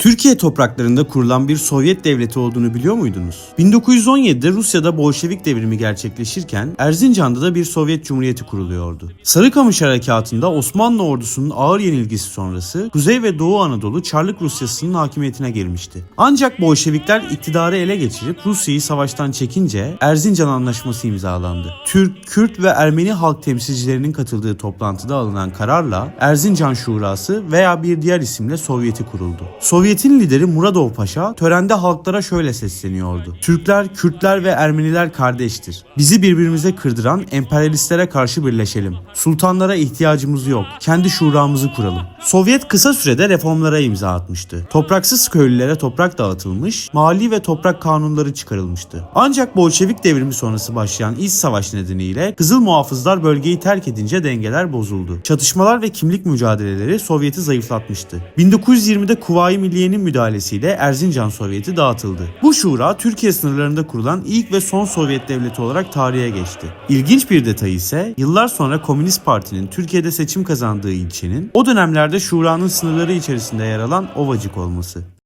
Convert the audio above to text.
Türkiye topraklarında kurulan bir Sovyet devleti olduğunu biliyor muydunuz? 1917'de Rusya'da Bolşevik devrimi gerçekleşirken Erzincan'da da bir Sovyet Cumhuriyeti kuruluyordu. Sarıkamış Harekatı'nda Osmanlı ordusunun ağır yenilgisi sonrası Kuzey ve Doğu Anadolu Çarlık Rusyası'nın hakimiyetine girmişti. Ancak Bolşevikler iktidarı ele geçirip Rusya'yı savaştan çekince Erzincan Anlaşması imzalandı. Türk, Kürt ve Ermeni halk temsilcilerinin katıldığı toplantıda alınan kararla Erzincan Şurası veya bir diğer isimle Sovyeti kuruldu. Sovyet'in lideri Muradov Paşa törende halklara şöyle sesleniyordu. Türkler, Kürtler ve Ermeniler kardeştir. Bizi birbirimize kırdıran emperyalistlere karşı birleşelim. Sultanlara ihtiyacımız yok. Kendi şuramızı kuralım. Sovyet kısa sürede reformlara imza atmıştı. Topraksız köylülere toprak dağıtılmış, mali ve toprak kanunları çıkarılmıştı. Ancak Bolşevik devrimi sonrası başlayan iç savaş nedeniyle Kızıl Muhafızlar bölgeyi terk edince dengeler bozuldu. Çatışmalar ve kimlik mücadeleleri Sovyet'i zayıflatmıştı. 1920'de Kuvayi Milliye'nin müdahalesiyle Erzincan Sovyeti dağıtıldı. Bu şura Türkiye sınırlarında kurulan ilk ve son Sovyet devleti olarak tarihe geçti. İlginç bir detay ise yıllar sonra Komünist Parti'nin Türkiye'de seçim kazandığı ilçenin o dönemlerde şuranın sınırları içerisinde yer alan Ovacık olması.